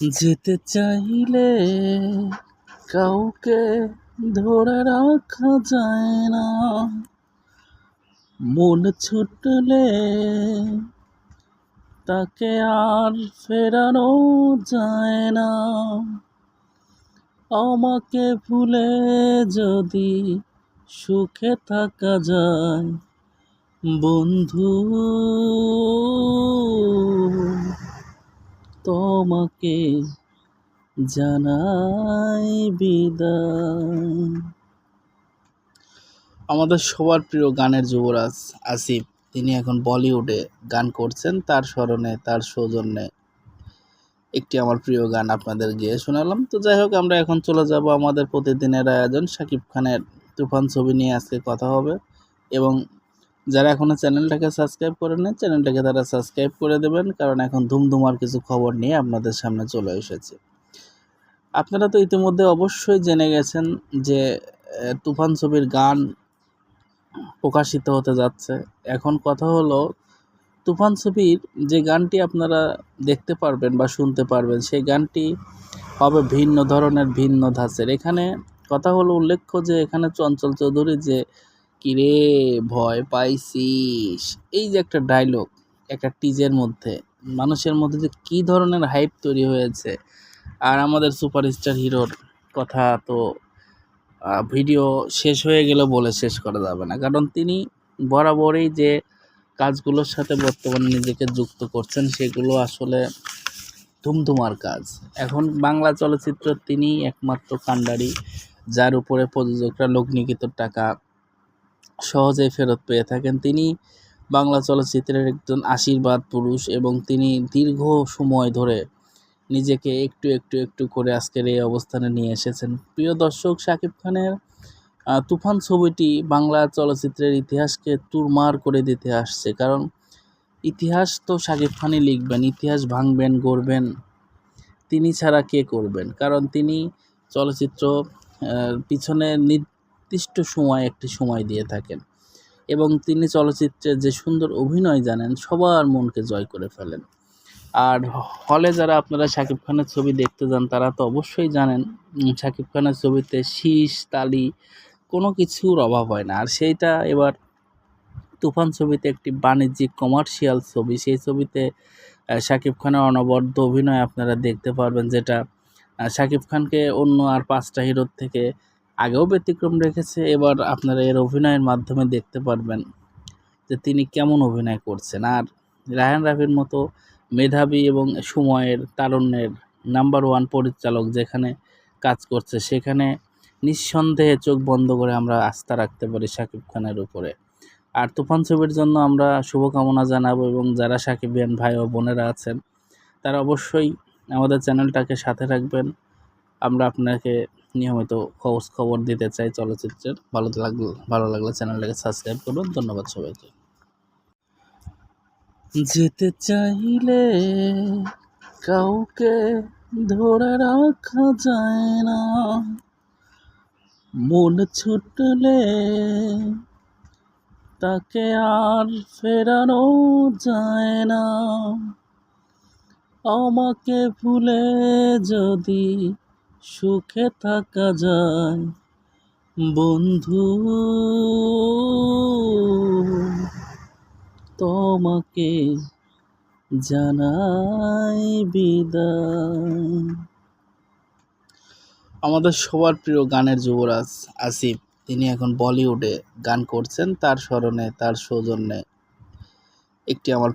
যেতে চাইলে কাউকে ধরে রাখা যায় না। মন ছুটলে তাকে আর ফেরানো যায় না। আমাকে ভুলে যদি সুখে থাকা যায়, বন্ধু। তোমাকে জানাই বিদায়। আমাদের সবার প্রিয় গানের যুবরাজ আসিফ, তিনি এখন বলিউডে গান করছেন, তার স্মরণে, তার সৌজন্যে। একটি আমার প্রিয় গান আপনাদের গিয়ে শোনালাম। তো যাই হোক, আমরা এখন চলে যাব আমাদের প্রতিদিনের আয়োজন। শাকিব খানের তুফান ছবি নিয়ে আজকে কথা হবে এবং যারা এখনও চ্যানেলটাকে সাবস্ক্রাইব করে নেন চ্যানেলটাকে তারা সাবস্ক্রাইব করে দেবেন, কারণ এখন ধুমধুমার কিছু খবর নিয়ে আপনাদের সামনে চলে এসেছে। আপনারা তো ইতিমধ্যে অবশ্যই জেনে গেছেন যে তুফান ছবির গান প্রকাশিত হতে যাচ্ছে। এখন কথা হলো, তুফান ছবির যে গানটি আপনারা দেখতে পারবেন বা শুনতে পারবেন, সেই গানটি হবে ভিন্ন ধরনের ভিন্ন ধাঁচের। এখানে কথা হলো উল্লেখ্য যে, এখানে চঞ্চল চৌধুরী যে কিরে, ভয় পাইছিস। এই যে একটা ডায়লগ একটা টিজের মধ্যে, মানুষের মধ্যে যে কী ধরনের হাইপ তৈরি হয়েছে। আর আমাদের সুপারস্টার হিরোর কথা তো ভিডিও শেষ হয়ে গেলে বলে শেষ করা যাবে না। কারণ তিনি বরাবরই যে কাজগুলোর সাথে বর্তমানে নিজেকে যুক্ত করছেন, সেগুলো আসলে ধুমধুমার কাজ। এখন বাংলা চলচ্চিত্র তিনি একমাত্র কাণ্ডারি, যার উপরে প্রযোজকরা লগ্নিকৃত টাকা সহজেই ফেরত পেয়ে থাকেন। তিনি বাংলা চলচ্চিত্রের একজন আশীর্বাদ পুরুষ এবং তিনি দীর্ঘ সময় ধরে নিজেকে একটু একটু একটু করে আজকের এই অবস্থানে নিয়ে এসেছেন। প্রিয় দর্শক, শাকিব খানের তুফান ছবিটি বাংলা চলচ্চিত্রের ইতিহাসকে তুরমার করে দিতে আসছে। কারণ ইতিহাস তো শাকিব খানই লিখবেন, ইতিহাস ভাঙবেন, গড়বেন, তিনি ছাড়া কে করবেন? কারণ তিনি চলচ্চিত্র পিছনে নির্দিষ্ট সময় একটি সময় দিয়ে থাকেন এবং তিনি চলচ্চিত্রে যে সুন্দর অভিনয় জানেন, সবার মনকে জয় করে ফেলেন। আর হলে যারা আপনারা শাকিব খানের ছবি দেখতে যান, তারা তো অবশ্যই জানেন শাকিব খানের ছবিতে শীষ, তালি কোনো কিছুর অভাব হয় না। আর সেইটা এবার তুফান ছবিতে একটি বাণিজ্যিক কমার্শিয়াল ছবি, সেই ছবিতে শাকিব খানের অনবদ্য অভিনয় আপনারা দেখতে পারবেন, যেটা শাকিব খানকে অন্য আর পাঁচটা হিরোর থেকে আগেও ব্যতিক্রম রেখেছে, এবার আপনারা এর অভিনয়ের মাধ্যমে দেখতে পারবেন যে তিনি কেমন অভিনয় করছেন। আর রায়ান রাফির মতো মেধাবী এবং সময়ের তারুণ্যের নাম্বার ওয়ান পরিচালক যেখানে কাজ করছে, সেখানে নিঃসন্দেহে চোখ বন্ধ করে আমরা আস্থা রাখতে পারি শাকিব খানের উপরে। আর তুফান ছবির জন্য আমরা শুভকামনা জানাব এবং যারা সাকিব সাকিবিয়ান ভাই ও বোনেরা আছেন, তারা অবশ্যই আমাদের চ্যানেলটাকে সাথে রাখবেন। আমরা আপনাকে নিয়মিত খোঁজ খবর দিতে চাই চলচ্চিত্রের। ভালো লাগলে ভালো লাগলে চ্যানেলটাকে সাবস্ক্রাইব করুন। ধন্যবাদ সবাইকে। যেতে চাইলে কাউকে ধরে রাখা যায় না। মন ছুটলে তাকে আর ফেরানো যায় না। আমাকে ভুলে যদি সুখে থাকা যায়। বন্ধু, তোমাকে জানাই বিদায়। আমাদের সবার প্রিয় গানের যুবরাজ আসিফ, তিনি এখন বলিউডে গান করছেন। তার স্মরণে, তার সৌজন্যে একটি আমার